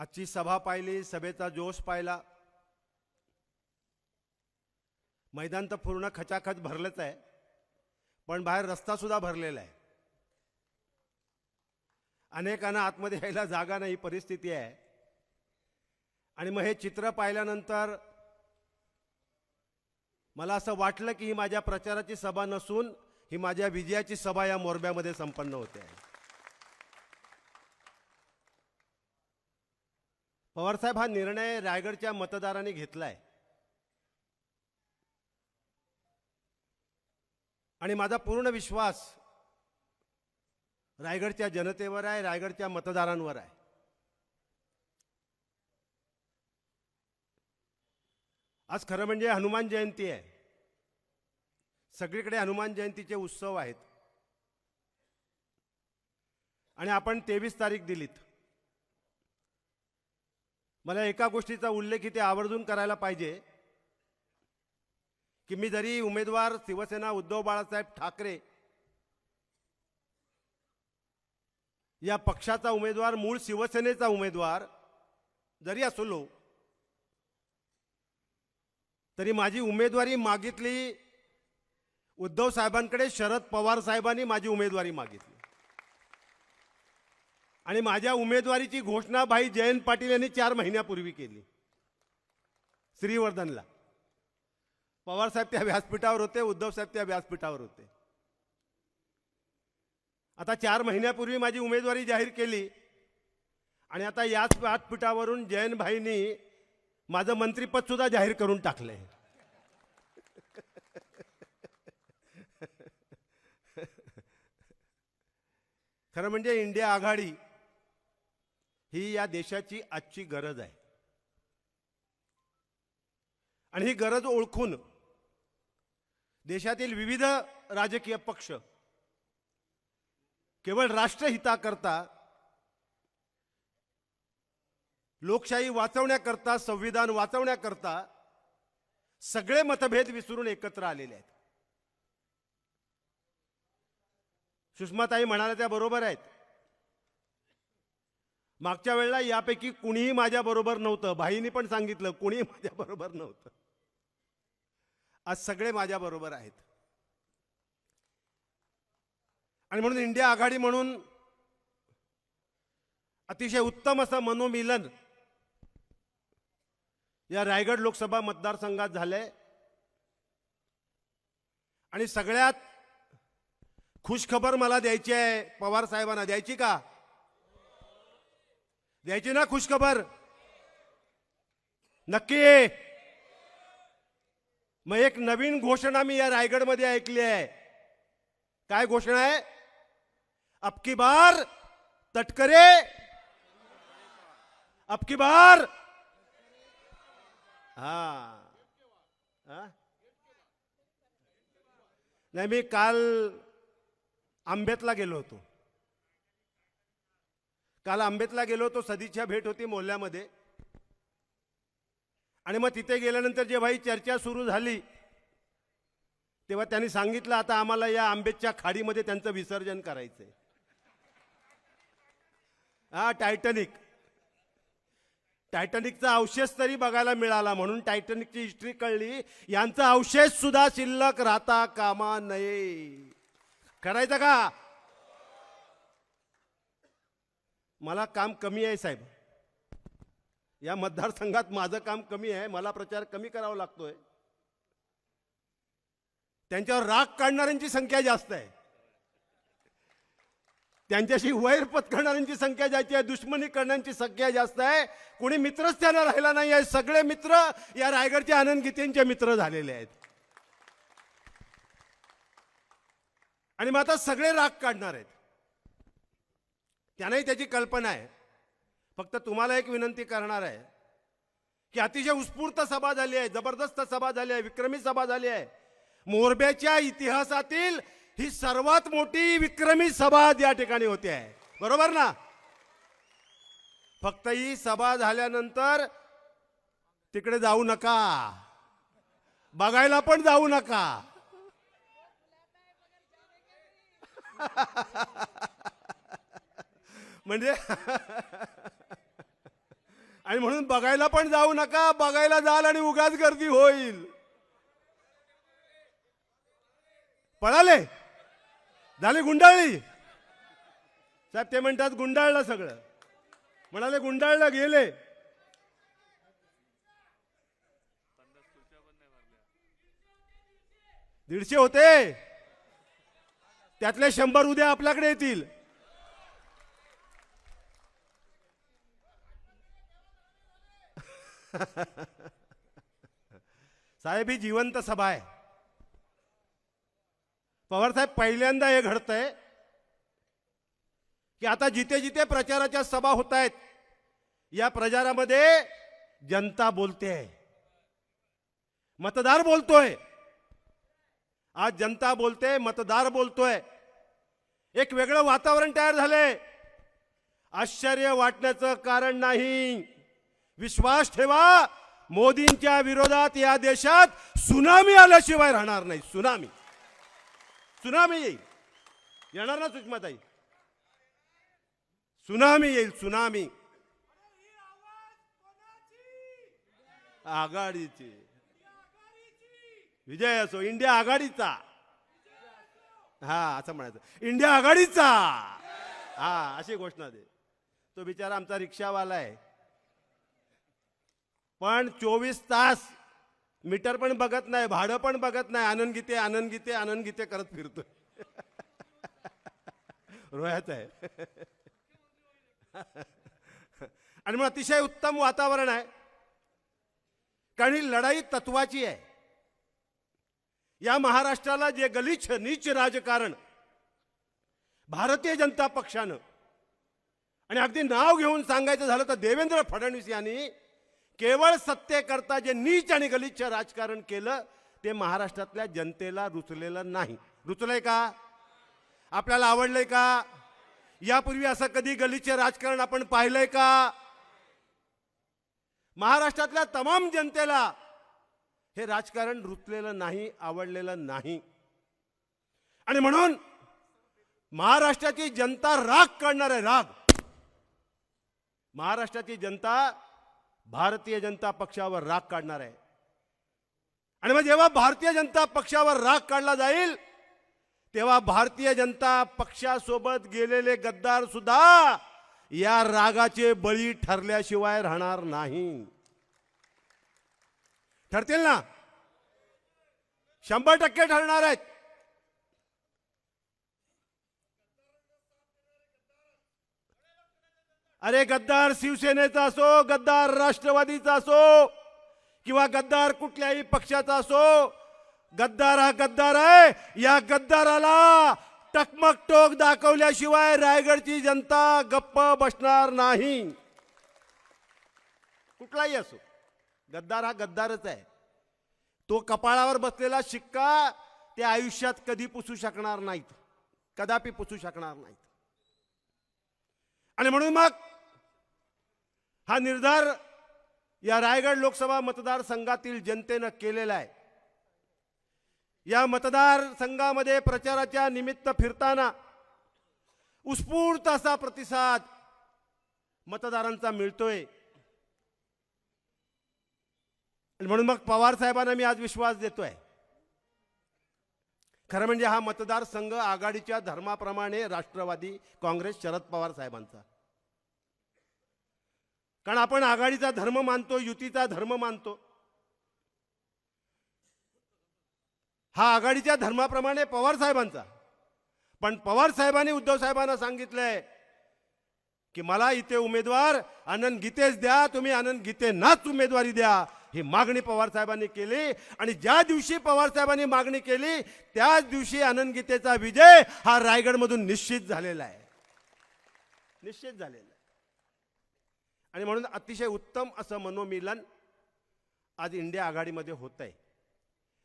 आजची सभा पाहिली सभेचा जोश पाहिला. मैदान तर पूर्ण खचाखच भरलंच आहे पण बाहेर रस्ता सुद्धा भरलेला आहे. अनेकांना आतमध्ये यायला जागा नाही परिस्थिती आहे. आणि मग हे चित्र पाहिल्यानंतर मला असं वाटलं की ही माझ्या प्रचाराची सभा नसून ही माझ्या विजयाची सभा या मोरब्यामध्ये संपन्न होते. आहे पवारसाहेब हा निर्णय रायगडच्या मतदारांनी घेतलाय. आणि माझा पूर्ण विश्वास रायगडच्या जनतेवर आहे रायगडच्या मतदारांवर आहे. आज खरं म्हणजे हनुमान जयंती आहे. सगळीकडे हनुमान जयंतीचे उत्सव आहेत. आणि आपण तेवीस तारीख दिलीत. मला एका गोष्टीचा उल्लेख इथे आवर्जून करायला पाहिजे की मी जरी उमेदवार शिवसेना उद्धव बाळासाहेब ठाकरे या पक्षाचा उमेदवार मूळ शिवसेनेचा उमेदवार जरी असलो तरी माझी उमेदवारी मागितली उद्धव साहेबांकडे शरद पवार साहेबांनी माझी उमेदवारी मागितली. आणि माझ्या उमेदवारीची घोषणा भाई जयंत पाटील यांनी चार महिन्यापूर्वी केली. श्रीवर्धनला. पवारसाहेब त्या व्यासपीठावर होते उद्धव साहेब त्या व्यासपीठावर होते. आता चार महिन्यापूर्वी माझी उमेदवारी जाहीर केली आणि आता याच व्यासपीठावरून जयंत भाईनी माझं मंत्रीपद सुद्धा जाहीर करून टाकलंय. खरं म्हणजे इंडिया आघाडी ही या देशाची आजची गरज आहे. आणि ही गरज ओळखून देशातील विविध राजकीय पक्ष केवळ राष्ट्रहिताकरता लोकशाही वाचवण्याकरता संविधान वाचवण्याकरता सगळे मतभेद विसरून एकत्र आलेले आहेत. सुषमाताई म्हणाल्या त्या बरोबर आहेत. मागच्या वेळेला यापैकी कुणीही माझ्या बरोबर नव्हतं. भाईनी पण सांगितलं कुणीही माझ्या बरोबर नव्हतं. आज सगळे माझ्या बरोबर आहेत. आणि म्हणून इंडिया आघाडी म्हणून अतिशय उत्तम असं मनोमिलन या रायगड लोकसभा मतदारसंघात झालंय. आणि सगळ्यात खुशखबर मला द्यायची आहे पवार साहेबांना. द्यायची का? द्यायची ना खुशखबर. नक्की. मग एक नवीन घोषणा मी या रायगडमध्ये ऐकली आहे. काय घोषणा आहे? अबकी बार तटकरे. अबकी बार. हा. हा? नाही मी काल आंबेतला गेलो होतो. काल आंबेतला गेलो तो सदिच्छा भेट होती मोहल्ल्यामध्ये. आणि मग तिथे गेल्यानंतर जेव्हा ही चर्चा सुरू झाली तेव्हा त्यांनी सांगितलं आता आम्हाला या आंबेच्या खाडीमध्ये त्यांचं विसर्जन करायचंय. हा टायटनिक टायटनिकचा अवशेष तरी बघायला मिळाला म्हणून टायटनिकची हिस्ट्री कळली. यांचा अवशेष सुद्धा शिल्लक राहता कामा नये. करायचं का? मला काम कमी आहे साहेब. या मतदारसंघात माझं काम कमी आहे मला प्रचार कमी करावा लागतोय. त्यांच्यावर राग काढणाऱ्यांची संख्या जास्त आहे. त्यांच्याशी वैर पत्करणाऱ्यांची संख्या जास्त आहे दुश्मनी करण्याची संख्या जास्त आहे. कोणी मित्रच त्यांना राहिला नाही आहे. सगळे मित्र या रायगडच्या आनंद गीतेंचे मित्र झालेले आहेत. आणि मग आता सगळे राग काढणार आहेत. त्यांनाही त्याची कल्पना आहे. फक्त तुम्हाला एक विनंती करणार आहे की अतिशय उत्स्फूर्त सभा झाली आहे जबरदस्त सभा झाली आहे विक्रमी सभा झाली आहे. मोरब्याच्या इतिहासातील ही सर्वात मोठी विक्रमी सभा या ठिकाणी होते आहे. बरोबर ना? फक्त ही सभा झाल्यानंतर तिकडे जाऊ नका. बघायला पण जाऊ नका. म्हणजे? आणि म्हणून बघायला पण जाऊ नका बघायला जाल आणि उगाच गर्दी होईल. पळाले? झाले गुंडाळली साहेब ते म्हणतात गुंडाळलं सगळं. म्हणाले गुंडाळलं गेले. दीडशे होते. त्यातले शंभर उद्या आपल्याकडे येतील. साहेब ही जिवंत सभा आहे. पवारसाहेब पहिल्यांदा हे घडतंय की आता जिथे जिथे प्रचाराच्या सभा होत आहेत या प्रचारामध्ये जनता बोलते आहे. मतदार बोलतोय. आज जनता बोलते मतदार बोलतोय. एक वेगळं वातावरण तयार झालंय. आश्चर्य वाटण्याचं कारण नाही. विश्वास ठेवा. मोदींच्या विरोधात या देशात सुनामी आल्याशिवाय राहणार नाही. सुनामी. सुनामी येईल. येणार ना सुषमाताई? सुनामी येईल सुनामी. आघाडीची. विजय असो इंडिया आघाडीचा. हा असं म्हणायचं. इंडिया आघाडीचा. हा अशी घोषणा दे. तो बिचारा आमचा रिक्षावाला आहे. पण चोवीस तास मीटर पण बघत नाही भाडं पण बघत नाही आनंद गीते आनंद गीते आनंद गीते करत फिरतोय. रोह्यात आहे. आणि मग अतिशय उत्तम वातावरण आहे. कारण ही लढाई तत्वाची आहे. या महाराष्ट्राला जे गलिच्छ नीच राजकारण भारतीय जनता पक्षानं आणि अगदी नाव घेऊन सांगायचं झालं तर देवेंद्र फडणवीस यांनी केवळ सत्तेकरता जे नीच आणि गलिच्छ राजकारण केलं ते महाराष्ट्रातल्या जनतेला रुचलेलं नाही. रुचलंय का? आपल्याला आवडलंय का? यापूर्वी असं कधी गलिच्छ राजकारण आपण पाहिलंय का? महाराष्ट्रातल्या तमाम जनतेला हे राजकारण रुचलेलं नाही आवडलेलं नाही. आणि म्हणून महाराष्ट्राची जनता राग काढणार आहे राग. महाराष्ट्राची जनता भारतीय जनता पक्षावर राग काढणार आहे. आणि मग जेव्हा भारतीय जनता पक्षावर राग काढला जाईल तेव्हा भारतीय जनता पक्षासोबत गेलेले गद्दार सुद्धा या रागाचे बळी ठरल्याशिवाय राहणार नाही. ठरतील ना? शंभर टक्के ठरणार आहेत. अरे गद्दार शिवसेनेचा असो गद्दार राष्ट्रवादीचा असो किंवा गद्दार कुठल्याही पक्षाचा असो गद्दार हा गद्दार आहे. या गद्दाराला टकमक टोक दाखवल्याशिवाय रायगडची जनता गप्प बसणार नाही. कुठलाही असो गद्दार हा गद्दारच आहे. तो कपाळावर बसलेला शिक्का ते आयुष्यात कधी पुसू शकणार नाहीत. कदापि पुसू शकणार नाहीत. आणि म्हणून मग हा निर्धार या रायगड लोकसभा मतदारसंघातील जनतेनं केलेला आहे. या मतदारसंघामध्ये प्रचाराच्या निमित्त फिरताना उत्स्फूर्त असा प्रतिसाद मतदारांचा मिळतोय. म्हणून मग पवार साहेबांना मी आज विश्वास देतोय. खरं म्हणजे हा मतदारसंघ आघाडीच्या धर्माप्रमाणे राष्ट्रवादी काँग्रेस शरद पवार साहेबांचा. कारण आपण आघाडीचा धर्म मानतो युतीचा धर्म मानतो. हा आघाडीच्या धर्माप्रमाणे पवार साहेबांचा. पण पवार साहेबांनी उद्धव साहेबांना सांगितलंय की मला इथे उमेदवार आनंद गीतेच द्या तुम्ही आनंद गीतेनाच उमेदवारी द्या ही मागणी पवार साहेबांनी केली. आणि ज्या दिवशी पवार साहेबांनी मागणी केली त्याच दिवशी आनंद गीतेचा विजय हा रायगडमधून निश्चित झालेला आहे. निश्चित झालेला आहे. आणि म्हणून अतिशय उत्तम असं मनोमिलन आज इंडिया आघाडीमध्ये होत आहे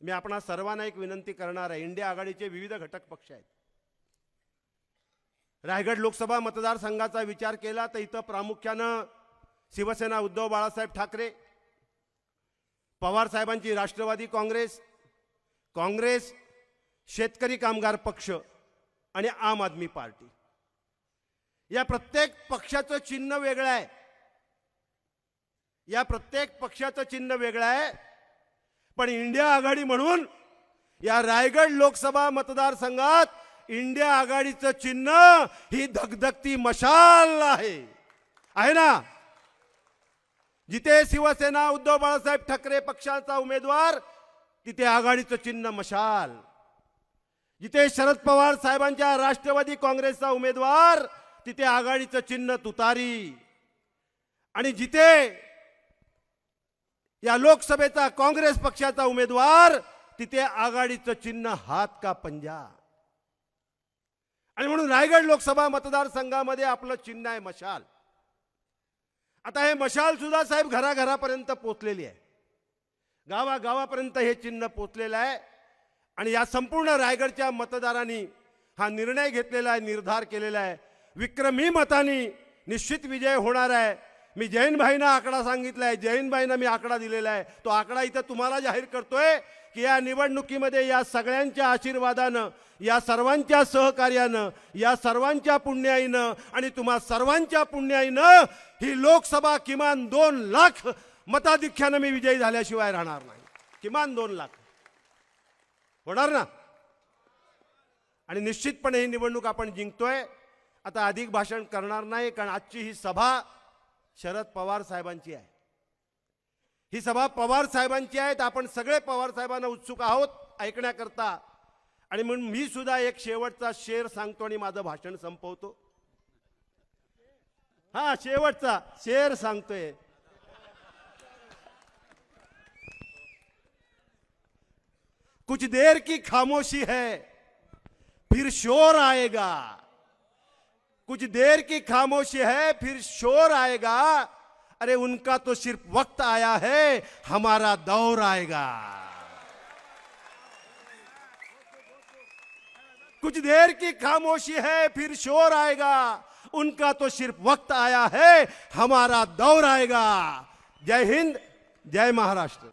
मी आपणा सर्वांना एक विनंती करणार आहे इंडिया आघाडीचे विविध घटक पक्ष आहेत. रायगड लोकसभा मतदारसंघाचा विचार केला तर इथं प्रामुख्यानं शिवसेना उद्धव बाळासाहेब ठाकरे पवार साहेबांची राष्ट्रवादी काँग्रेस काँग्रेस शेतकरी कामगार पक्ष आणि आम आदमी पार्टी. या प्रत्येक पक्षाचं चिन्ह वेगळं आहे. या प्रत्येक पक्षाचं चिन्ह वेगळं आहे. पण इंडिया आघाडी म्हणून या रायगड लोकसभा मतदारसंघात इंडिया आघाडीचं चिन्ह ही धगधगती मशाल आहे. आहे ना? जिथे शिवसेना उद्धव बाळासाहेब ठाकरे पक्षाचा उमेदवार तिथे आघाडीचं चिन्ह मशाल. जिथे शरद पवार साहेबांच्या राष्ट्रवादी काँग्रेसचा उमेदवार तिथे आघाडीचं चिन्ह तुतारी. आणि जिथे या लोकसभेचा काँग्रेस पक्षाचा उमेदवार तिथे आघाडीचं चिन्ह हात का पंजा? आणि म्हणून रायगड लोकसभा मतदारसंघामध्ये आपलं चिन्ह आहे मशाल. आता हे मशाल सुद्धा साहेब घराघरापर्यंत पोचलेली आहे. गावागावापर्यंत हे चिन्ह पोचलेलं आहे. आणि या संपूर्ण रायगडच्या मतदारांनी हा निर्णय घेतलेला आहे निर्धार केलेला आहे. विक्रमी मतानी निश्चित विजय होणार आहे. मी जैनभाईंना आकडा सांगितला आहे जैनभाईंना मी आकडा दिलेला आहे. तो आकडा इथं तुम्हाला जाहीर करतोय की या निवडणुकीमध्ये या सगळ्यांच्या आशीर्वादानं या सर्वांच्या सहकार्यानं या सर्वांच्या पुण्याईनं आणि तुम्हा सर्वांच्या पुण्याईनं ही लोकसभा किमान दोन लाख मताधिक्यानं मी विजयी झाल्याशिवाय राहणार नाही. किमान दोन लाख. होणार ना? आणि निश्चितपणे ही निवडणूक आपण जिंकतोय. आता अधिक भाषण करणार नाही कारण आजची ही सभा शरद पवार साहेबांची आहे. ही सभा पवार साहेबांची आहे तर आपण सगळे पवार साहेबांना उत्सुक आहोत ऐकण्याकरता. आणि म्हणून मी सुद्धा एक शेवटचा शेर सांगतो आणि माझं भाषण संपवतो. हा शेवटचा शेर सांगतोय. कुछ देर की खामोशी है फिर शोर आएगा. कुछ देर की खामोशी है, फिर शोर आएगा। अरे, उनका तो सिर्फ़ वक्त आया है, हमारा दौर आएगा। कुछ देर की खामोशी है, फिर शोर आएगा। उनका तो सिर्फ़ वक्त आया है, हमारा दौर आएगा। जय हिंद, जय महाराष्ट्र।